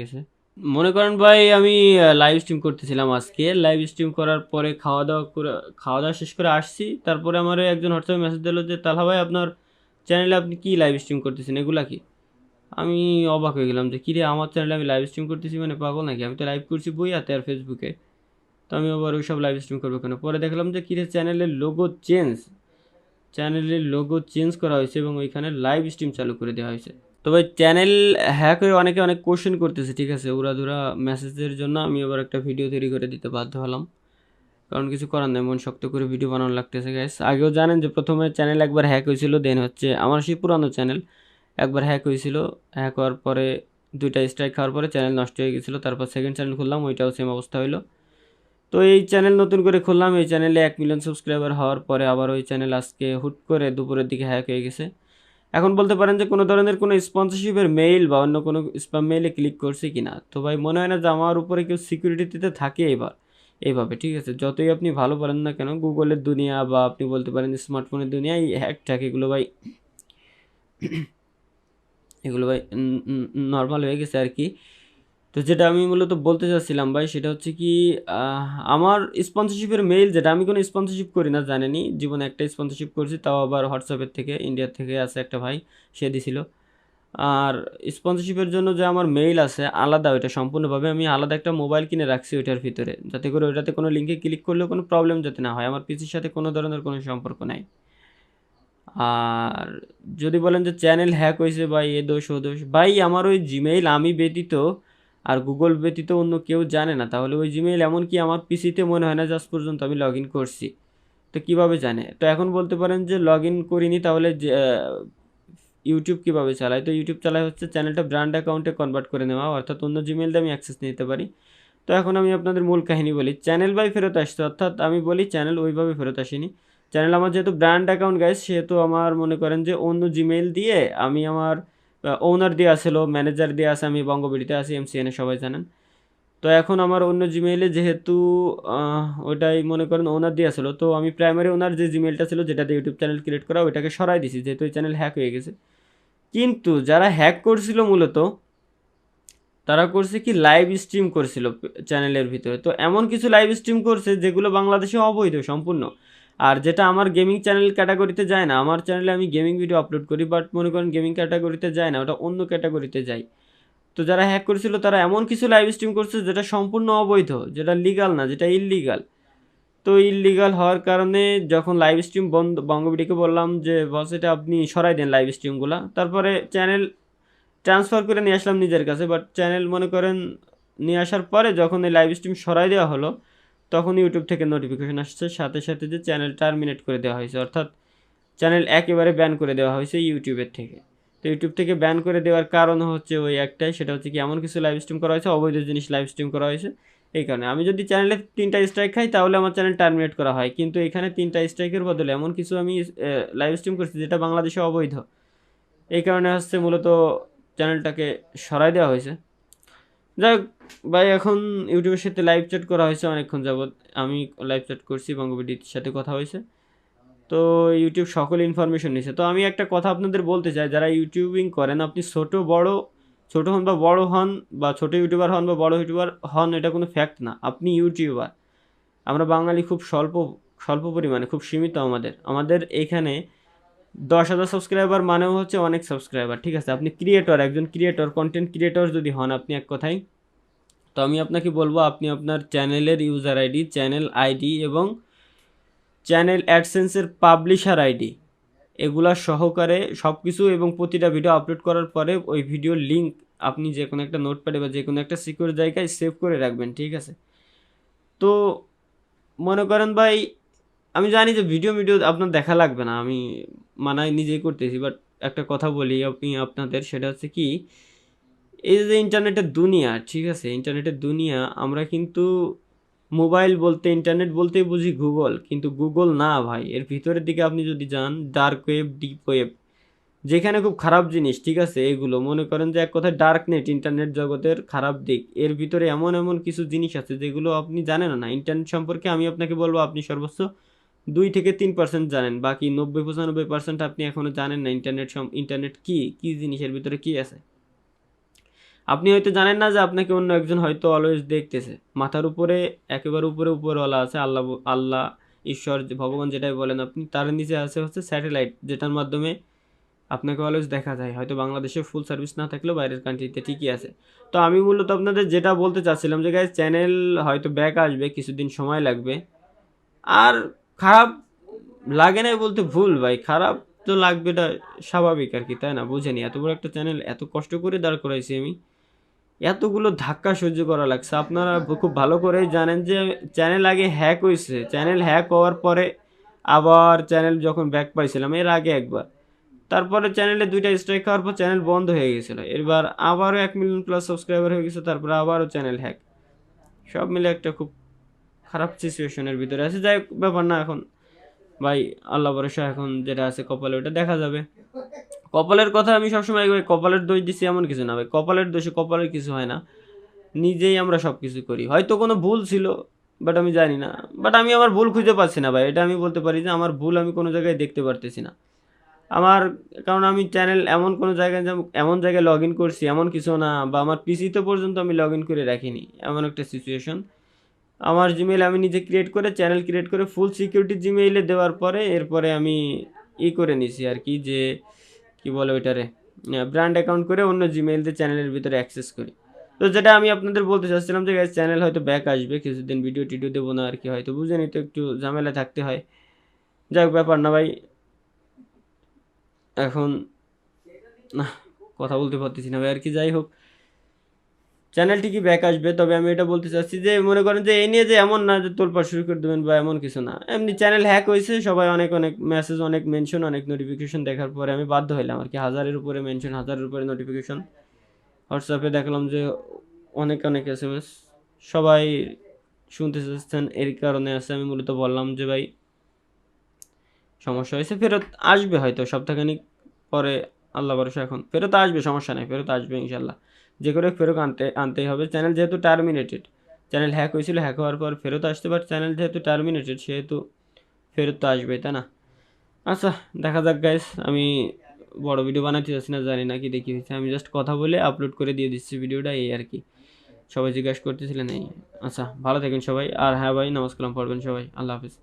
গেছে। মনে করেন ভাই, আমি লাইভ স্ট্রিম করতেছিলাম আজকে। লাইভ স্ট্রিম করার পরে খাওয়া দাওয়া করে, খাওয়া দাওয়া শেষ করে আসছি। তারপরে আমার একজন হোয়াটসঅ্যাপে মেসেজ দিল যে, তালহা ভাই, আপনার চ্যানেলে আপনি কি লাইভ স্ট্রিম করতেছেন? এগুলা কি? আমি অবাক হয়ে গেলাম যে, কিরে, আমার চ্যানেলে আমি লাইভ স্ট্রিম করতেছি মানে পাগল নাকি? আমি তো লাইভ করছি বইয়াতে আর ফেসবুকে তো আমি আবার ওই সব লাইভ স্ট্রিম করব কেন? পরে দেখলাম যে, কিরে চ্যানেলের লোগো চেঞ্জ চ্যানেলের লোগো চেঞ্জ করা হয়েছে এবং ওইখানে লাইভ স্ট্রিম চালু করে দেওয়া হয়েছে। তো ভাই চ্যানেল হ্যাক হয়ে অনেকে অনেক কোশ্চেন করতেছে, ঠিক আছে? উড়াধুরা মেসেজের জন্য আমি আবার একটা ভিডিও তৈরি করে দিতে বাধ্য হলাম। কারণ কিছু করার নেই, মন শক্ত করে ভিডিও বানানো লাগতেছে গ্যাস আগেও জানেন যে প্রথমে চ্যানেল একবার হ্যাক হয়েছিল দেন হচ্ছে আমার সেই পুরানো চ্যানেল একবার হ্যাক হয়েছিল। হ্যাক হওয়ার পরে দুইটা স্ট্রাইক খাওয়ার পরে চ্যানেল নষ্ট হয়ে গেছিল, তারপর সেকেন্ড চ্যানেল খুললাম, ওইটাও সেম অবস্থা হইল। তো এই চ্যানেল নতুন করে খুললাম, এই চ্যানেলে এক মিলিয়ন সাবস্ক্রাইবার হওয়ার পরে আবার ওই চ্যানেল আজকে হুট করে দুপুরের দিকে হ্যাক হয়ে গেছে। এখন বলতে পারেন যে কোনো ধরনের কোনো স্পন্সরশিপের মেইল বা অন্য কোনো স্প্যাম মেইলে ক্লিক করছে কি না তো ভাই, মনে হয় না যে আমার উপরে কেউ সিকিউরিটিতে থাকে এবার। এইভাবে, ঠিক আছে? যতই আপনি ভালো পারেন না কেন গুগলের দুনিয়া বা আপনি বলতে পারেন স্মার্টফোনের দুনিয়া, এই হ্যাক ট্যাক এগুলো ভাই এগুলো ভাই নর্মাল হয়ে গেছে আর কি। তো যেটা আমি মূলত বলতে চাচ্ছিলাম ভাই, সেটা হচ্ছে কি আমার স্পন্সরশিপের মেইল যেটা, আমি কোনো স্পন্সরশিপ করি না জানেনি জীবনে একটা স্পন্সরশিপ করছি, তাও আবার হোয়াটসঅ্যাপের থেকে ইন্ডিয়ার থেকে আছে একটা ভাই, সে দিছিল। আর স্পন্সরশিপের জন্য যে আমার মেইল আছে, আলাদা ওইটা, সম্পূর্ণভাবে আমি আলাদা একটা মোবাইল কিনে রাখছি ওইটার ভিতরে, যাতে করে ওইটাতে কোনো লিঙ্কে ক্লিক করলেও কোনো প্রবলেম যাতে না হয়, আমার পিসির সাথে কোনো ধরনের কোনো সম্পর্ক নাই। আর যদি বলেন যে চ্যানেল হ্যাক হয়েছে বা এ দোষ, ও দোষ, ভাই, আমার ওই জিমেইল আমি ব্যতীত আর গুগল ব্যতীত অন্য কেউ জানে না। তাহলে ওই জিমেইল এমনকি আমার পিসিতে মনে হয় না জাস্ট পর্যন্ত আমি লগ ইন করছি। তো কীভাবে জানে? তো এখন বলতে পারেন যে লগ ইন করিনি তাহলে যে, ইউটিউব কীভাবে চালায়? তো ইউটিউব চালায় হচ্ছে চ্যানেলটা ব্র্যান্ড অ্যাকাউন্টে কনভার্ট করে নেওয়া অর্থাৎ অন্য জিমেইল দিয়ে আমি অ্যাক্সেস নিতে পারি। তো এখন আমি আপনাদের মূল কাহিনী বলি। চ্যানেল বাই ফেরত আসছে অর্থাৎ আমি বলি চ্যানেল ওইভাবে ফেরত আসেনি। চ্যানেল আমার যেহেতু ব্র্যান্ড অ্যাকাউন্ট গাইজ সেহেতু আমার মনে করেন যে অন্য জিমেইল দিয়ে আমি আমার ওনার দিয়ে আসলো ম্যানেজার দিয়ে আসে, আমি বঙ্গবিডিতে আছি এমসিএনে সবাই জানেন। তো এখন আমার অন্য জিমেইলে যেহেতু ওটাই মনে করেন ওনার দিয়ে আসলো, তো আমি প্রাইমারি ওনার যে জিমেইলটা ছিল, যেটাতে ইউটিউব চ্যানেল ক্রিয়েট করা, ওইটাকে সরাই দিছি, যেহেতু ওই চ্যানেল হ্যাক হয়ে গেছে। কিন্তু যারা হ্যাক করছিল মূলত, তারা করছে কি লাইভ স্ট্রিম করছিল চ্যানেলের ভিতরে। তো এমন কিছু লাইভ স্ট্রিম করছে, যেগুলো বাংলাদেশে অবৈধ, সম্পূর্ণ। আর যেটা আমার গেমিং চ্যানেল ক্যাটাগরিতে যায় না, আমার চ্যানেলে আমি গেমিং ভিডিও আপলোড করি বাট মনে করেন গেমিং ক্যাটাগরিতে যায় না, ওটা অন্য ক্যাটাগরিতে যায়। তো যারা হ্যাক করেছিল, তারা এমন কিছু লাইভ স্ট্রিম করছে যেটা সম্পূর্ণ অবৈধ, যেটা লিগাল না, যেটা ইললিগাল তো ইললিগাল হওয়ার কারণে যখন লাইভ স্ট্রিম বন্ধ বঙ্গবিডিকে বললাম যে বস এটা আপনি সরাই দেন লাইভ স্ট্রিমগুলো তারপরে চ্যানেল ট্রান্সফার করে নিয়ে আসলাম নিজের কাছে বাট চ্যানেল মনে করেন নিয়ে আসার পরে যখন এই লাইভ স্ট্রিম সরাই দেওয়া হলো তখন ইউটিউব থেকে নোটিফিকেশন আসছে। সাথে সাথে যে চ্যানেল টার্মিনেট করে দেওয়া হয়েছে, অর্থাৎ চ্যানেল একেবারে ব্যান করে দেওয়া হয়েছে ইউটিউবের থেকে। তো ইউটিউব থেকে ব্যান করে দেওয়ার কারণ হচ্ছে ওই একটাই, সেটা হচ্ছে কি এমন কিছু লাইভ স্ট্রিম করা হয়েছে, অবৈধ জিনিস লাইভ স্ট্রিম করা হয়েছে এই কারণে। আমি যদি চ্যানেলে তিনটা স্ট্রাইক খাই, তাহলে আমার চ্যানেল টার্মিনেট করা হয়। কিন্তু এখানে তিনটা স্ট্রাইকের বদলে এমন কিছু আমি লাইভ স্ট্রিম করছি যেটা বাংলাদেশে অবৈধ। এই কারণে হচ্ছে মূলত চ্যানেলটাকে সরাই দেওয়া হয়েছে। যাই হোক, ভাই এখন ইউটিউবের সাথে লাইভ চ্যাট করা হয়েছে অনেকক্ষণ যাবৎ। আমি লাইভ চ্যাট করছি বঙ্গবিডির সাথে কথা হয়েছে। তো ইউটিউব সকল ইনফরমেশন নিছে। তো আমি একটা কথা আপনাদের বলতে চাই যারা ইউটিউবিং করেন আপনি ছোট বড় ছোট হন বা বড় হন বা ছোট ইউটিউবার হন বা বড় ইউটিউবার হন এটা কোনো ফ্যাক্ট না। আপনি ইউটিউবার আমরা বাঙালি খুব স্বল্প স্বল্প পরিমাণে খুব সীমিত আমাদের। আমাদের এখানে দশ হাজার সাবস্ক্রাইবার মানেও হচ্ছে অনেক সাবস্ক্রাইবার ঠিক আছে? আপনি ক্রিয়েটর একজন ক্রিয়েটর কন্টেন্ট ক্রিয়েটর যদি হন আপনি এক কথায়, তো আমি আপনাকে বলব, আপনি আপনার চ্যানেলের ইউজার আইডি চ্যানেল আইডি এবং চ্যানেল অ্যাডসেন্সের পাবলিশার আইডি এগুলা সহকারে সব কিছু এবং প্রতিটা ভিডিও আপলোড করার পরে ওই ভিডিওর লিঙ্ক আপনি যে কোনো একটা নোটপ্যাডে বা যে কোনো একটা সিকিউর জায়গায় সেভ করে রাখবেন, ঠিক আছে? তো মনে করেন ভাই আমি জানি যে ভিডিও ভিডিও আপনার দেখা লাগবে না, আমি মানায় নিজেই করতেছি বাট একটা কথা বলি আপনি, আপনাদের, সেটা হচ্ছে কি, এই যে ইন্টারনেটের দুনিয়া, ঠিক আছে? ইন্টারনেটের দুনিয়া, আমরা কিন্তু মোবাইল বলতে ইন্টারনেট বলতেই বুঝি গুগল কিন্তু গুগল না ভাই, এর ভিতরের দিকে আপনি যদি যান ডার্ক ওয়েব ডিপ ওয়েব যেখানে খুব খারাপ জিনিস, ঠিক আছে? এগুলো, মনে করেন যে এক কথায় ডার্ক নেট ইন্টারনেট জগতের খারাপ দিক, এর ভিতরে এমন এমন কিছু জিনিস আছে যেগুলো আপনি জানেন না ইন্টারনেট সম্পর্কে আমি আপনাকে বলব, আপনি সর্বোচ্চ দুই থেকে তিন পার্সেন্ট জানেন, বাকি নব্বই, পঁচানব্বই পার্সেন্ট আপনি এখনও জানেন না ইন্টারনেট সম ইন্টারনেট কী কী জিনিসের ভিতরে কী আছে। আপনি হয়তো জানেন না যে আপনাকে অন্য একজন হয়তো অলওয়েজ দেখতেছে। মাথার উপরে, একেবারে উপরে উপরওয়ালা আছে, আল্লাহ আল্লাহ, ঈশ্বর ভগবান যেটাই বলেন আপনি, তার নিচে আছে হচ্ছে স্যাটেলাইট যেটার মাধ্যমে আপনাকে অলওয়েজ দেখা যায়। হয়তো বাংলাদেশে ফুল সার্ভিস না থাকলেও বাইরের কান্ট্রিতে ঠিকই আছে। তো আমি মূলত আপনাদের যেটা বলতে চাচ্ছিলাম যে গাইজ চ্যানেল হয়তো ব্যাক আসবে, কিছুদিন সময় লাগবে। আর খারাপ লাগে না বলতে ভুল ভাই, খারাপ তো লাগবে এটা স্বাভাবিক আর কি, তাই না? বুঝেনি, এত বড় একটা চ্যানেল এত কষ্ট করে দাঁড় করাইছি আমি। এতগুলো ধাক্কা সহ্য করা লাগছে। আপনারা খুব ভালো করেই জানেন যে চ্যানেল আগে হ্যাক হয়েছে চ্যানেল হ্যাক হওয়ার পরে আবার চ্যানেল যখন ব্যাক পাইছিলাম, এর আগে একবার। তারপরে চ্যানেলে দুইটা স্ট্রাইক হওয়ার পর চ্যানেল বন্ধ হয়ে গেছিল। এবার আবারও এক মিলিয়ন প্লাস সাবস্ক্রাইবার হয়ে গেছে, তারপরে আবারও চ্যানেল হ্যাক সব মিলে একটা খুব খারাপ সিচুয়েশনের ভিতরে আছে। যাই ব্যাপার না এখন। ভাই আল্লাহ ভরসা এখন যেটা আছে কপালে ওটা দেখা যাবে। কপালের কথা আমি সবসময় কই, কপালের দোষ দিছি এমন কিছু না ভাই। কপালের দোষে কপালের কিছু হয় না। নিজেই আমরা সব কিছু করি। হয়তো কোনো ভুল ছিল বাট আমি জানি না। বাট আমি আমার ভুল খুঁজে পাচ্ছি না ভাই। এটা আমি বলতে পারি যে আমার ভুল আমি কোনো জায়গায় দেখতে পারতেছি না। আমার কারণ আমি চ্যানেল এমন কোনো জায়গায় এমন জায়গায় লগ ইন করছি এমন কিছু না। বা আমার পিসিতে পর্যন্ত আমি লগ ইন করে রাখিনি এমন একটা সিচুয়েশন আমার জিমেইল আমি নিজে ক্রিয়েট করে চ্যানেল ক্রিয়েট করে ফুল সিকিউরিটি জিমেইলে দেওয়ার পরে, এরপরে আমি ই করে নিছি আর কি, যে কি বলে ওইটারে ব্র্যান্ড অ্যাকাউন্ট করে অন্য জিমেইল দিয়ে চ্যানেলের ভিতরে অ্যাক্সেস করি। তো যেটা আমি আপনাদের বলতে চাচ্ছিলাম যে চ্যানেল হয়তো ব্যাক আসবে, কিছুদিন ভিডিও টিডিও দেবো না আর কি, হয়তো বুঝেনি তো একটু ঝামেলা থাকতে হয়। যাই হোক ব্যাপার না ভাই। এখন কথা বলতে পারতেছি না ভাই, আর কি, যাই হোক। চ্যানেলটি কি ব্যাক আসবে? তবে আমি এটা বলতে চাচ্ছি যে, মনে করেন যে, এই নিয়ে যে এমন না যে তোলপাড় শুরু করে দেবেন বা এমন কিছু না। এমনি চ্যানেল হ্যাক হয়েছে, সবাই অনেক অনেক মেসেজ অনেক মেনশন অনেক নোটিফিকেশন দেখার পরে আমি বাধ্য হইলাম আর কি। হাজারের উপরে মেনশন হাজারের উপরে নোটিফিকেশন হোয়াটসঅ্যাপে দেখলাম যে, অনেক অনেক এস এম এস সবাই শুনতে চাচ্ছেন। এর কারণে আছে, আমি মূলত বললাম যে, ভাই, সমস্যা হয়েছে, ফেরত আসবে হয়তো সপ্তাহখানিক পরে, আল্লাহ ভরসা এখন। ফেরত আসবে, সমস্যা নেই, ফেরত আসবে ইনশাল্লাহ যে করে ফেরত আনতে, আনতেই হবে। চ্যানেল যেহেতু টার্মিনেটেড চ্যানেল হ্যাক হয়েছিল হ্যাক হওয়ার পর ফেরত আসতে পারে। চ্যানেল যেহেতু টার্মিনেটেড সেহেতু ফেরত তো আসবে তাই না? আচ্ছা দেখা যাক গাইস আমি বড় ভিডিও বানাতে চাচ্ছি না, জানি না কি দেখি হয়েছে। আমি জাস্ট কথা বলে আপলোড করে দিয়ে দিচ্ছি ভিডিওটা এই আর কি। সবাই জিজ্ঞাসা করতেছিলেন এই। আচ্ছা ভালো থাকেন সবাই। আর হ্যাঁ ভাই, নমস্কার, পড়বেন সবাই। আল্লাহ হাফিজ।